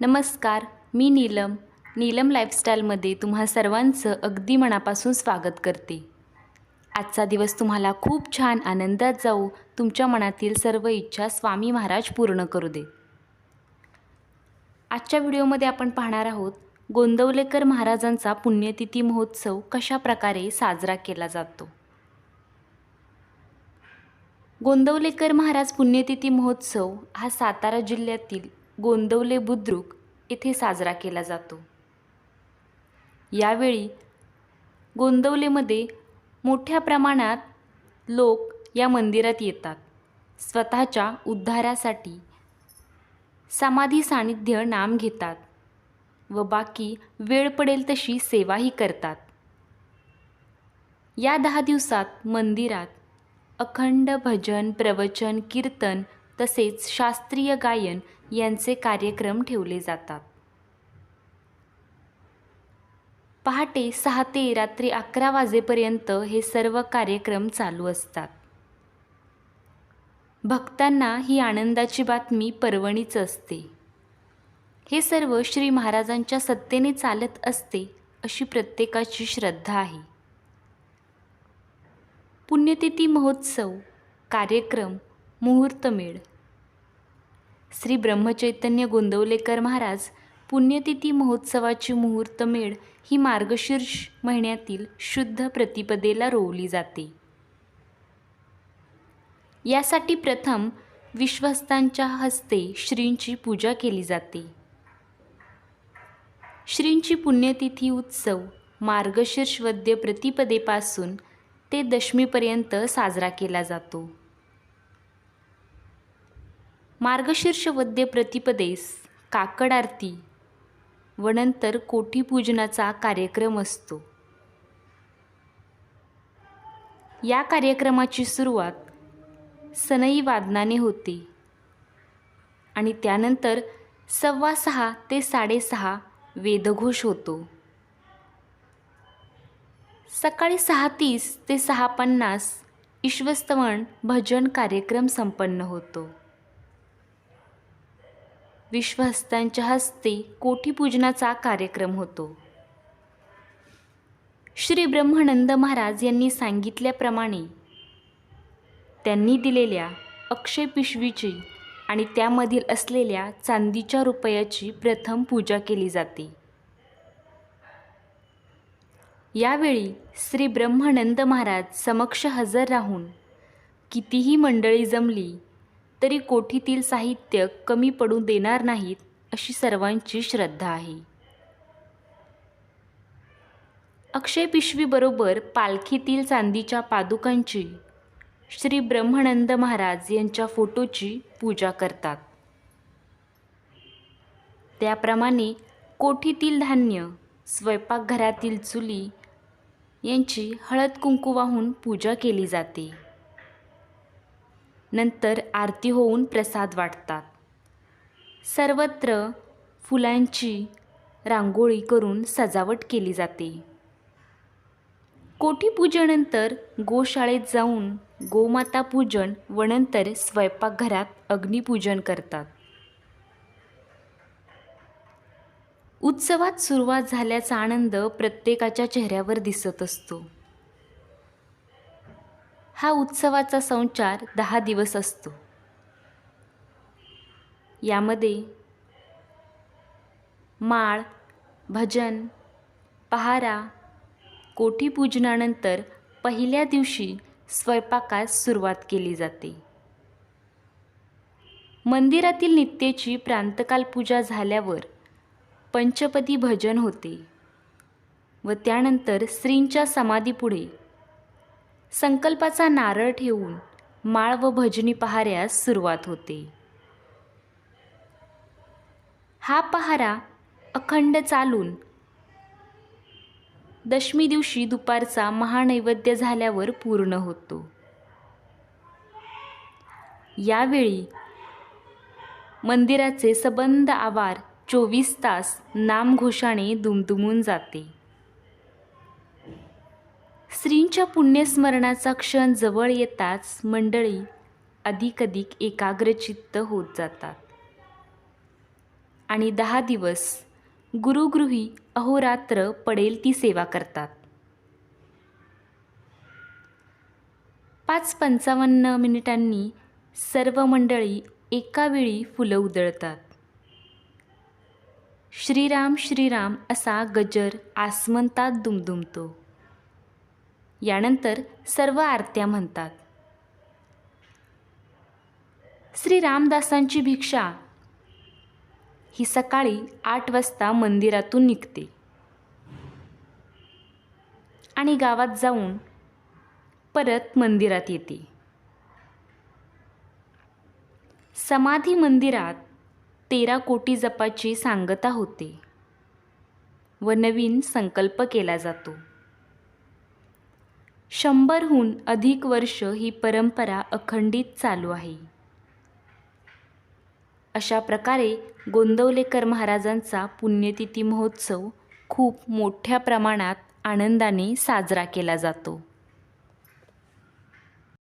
नमस्कार मी नीलम. नीलम लाईफस्टाईलमध्ये तुम्हा सर्वांचं अगदी मनापासून स्वागत करते. आजचा दिवस तुम्हाला खूप छान आनंदात जाऊ तुमच्या मनातील सर्व इच्छा स्वामी महाराज पूर्ण करू दे. आजच्या व्हिडिओमध्ये आपण पाहणार आहोत गोंदवलेकर महाराजांचा पुण्यतिथी महोत्सव कशा प्रकारे साजरा केला जातो? गोंदवलेकर महाराज पुण्यतिथी महोत्सव हा सातारा जिल्ह्यातील गोंदवले बुद्रुक येथे साजरा केला जातो. यावेळी गोंदवलेमध्ये मोठ्या प्रमाणात लोक या मंदिरात येतात. स्वतःच्या उद्धारासाठी समाधी सानिध्य नाम घेतात व बाकी वेळ पडेल तशी सेवाही करतात. या दहा दिवसात मंदिरात अखंड भजन प्रवचन कीर्तन तसेच शास्त्रीय गायन यांचे कार्यक्रम ठेवले जातात. पहाटे सहा ते रात्री अकरा वाजेपर्यंत हे सर्व कार्यक्रम चालू असतात. भक्तांना ही आनंदाची बातमी पर्वणीच असते. हे सर्व श्री महाराजांच्या सत्तेने चालत असते अशी प्रत्येकाची श्रद्धा आहे. पुण्यतिथी महोत्सव कार्यक्रम मुहूर्तमेळ श्री ब्रह्मचैतन्य गोंदवलेकर महाराज पुण्यतिथी महोत्सवाची मुहूर्तमेळ ही मार्गशीर्ष महिन्यातील शुद्ध प्रतिपदेला रोवली जाते. यासाठी प्रथम विश्वस्तांच्या हस्ते श्रींची पूजा केली जाते. श्रींची पुण्यतिथी उत्सव मार्गशीर्ष वद्य प्रतिपदेपासून ते दशमीपर्यंत साजरा केला जातो. मार्गशीर्ष वद्य प्रतिपदेस काकड आरती व नंतर कोठीपूजनाचा कार्यक्रम असतो. या कार्यक्रमाची सुरुवात सनई वादनाने होते. आणि त्यानंतर सव्वा सहा ते साडेसहा वेदघोष होतो. सकाळी सहा तीस ते सहा पन्नास ईश्वस्तवण भजन कार्यक्रम संपन्न होतो. विश्वहस्तांच्या हस्ते कोठीपूजनाचा कार्यक्रम होतो. श्री ब्रह्मानंद महाराज यांनी सांगितल्याप्रमाणे त्यांनी दिलेल्या अक्षय पिशवीची आणि त्यामधील असलेल्या चांदीच्या रुपयाची प्रथम पूजा केली जाते. यावेळी श्री ब्रह्मानंद महाराज समक्ष हजर राहून कितीही मंडळी जमली तरी कोठीतील साहित्य कमी पडू देणार नाहीत अशी सर्वांची श्रद्धा आहे. अक्षय पिशवीबरोबर पालखीतील चांदीच्या पादुकांची श्री ब्रह्मानंद महाराज यांच्या फोटोची पूजा करतात. त्याप्रमाणे कोठीतील धान्य स्वयंपाकघरातील चुली यांची हळद कुंकू वाहून पूजा केली जाते. नंतर आरती होऊन प्रसाद वाटतात. सर्वत्र फुलांची रांगोळी करून सजावट केली जाते. कोठीपूजनानंतर गोशाळेत जाऊन गोमाता पूजन व नंतर स्वयंपाकघरात अग्निपूजन करतात. उत्सवात सुरुवात झाल्याचा आनंद प्रत्येकाच्या चेहऱ्यावर दिसत असतो. हा उत्सवाचा संचार दहा दिवस असतो. यामध्ये माळ भजन पहारा कोठीपूजनानंतर पहिल्या दिवशी स्वयंपाकास सुरुवात केली जाते. मंदिरातील नित्येची प्रांतकाल पूजा झाल्यावर पंचपदी भजन होते व त्यानंतर स्त्रींच्या समाधीपुढे संकल्पाचा नारळ ठेवून माळ व भजनी पहाऱ्यास सुरुवात होते. हा पहारा अखंड चालून दशमी दिवशी दुपारचा महानैवेद्य झाल्यावर पूर्ण होतो. यावेळी मंदिराचे सबंध आवार चोवीस तास नामघोषाने दुमदुमून जाते. श्रींच्या पुण्यस्मरणाचा क्षण जवळ येताच मंडळी अधिकधिक एकाग्रचित्त होत जातात. आणि दहा दिवस गुरुगृही अहोरात्र पडेल ती सेवा करतात. पाच पंचावन्न मिनिटांनी सर्व मंडळी एकावेळी फुलं उधळतात. श्रीराम श्रीराम असा गजर आसमंतात दुमदुमतो. यानंतर सर्व आरत्या म्हणतात. श्री रामदासांची भिक्षा. ही सकाळी आठ वाजता मंदिरातून निघते. आणि गावात जाऊन परत मंदिरात येते. समाधी मंदिरात तेरा कोटी जपाची सांगता होते व नवीन संकल्प केला जातो. शंभरहून अधिक वर्ष ही परंपरा अखंडित चालू आहे. अशा प्रकारे गोंदवलेकर महाराजांचा पुण्यतिथी महोत्सव खूप मोठ्या प्रमाणात आनंदाने साजरा केला जातो.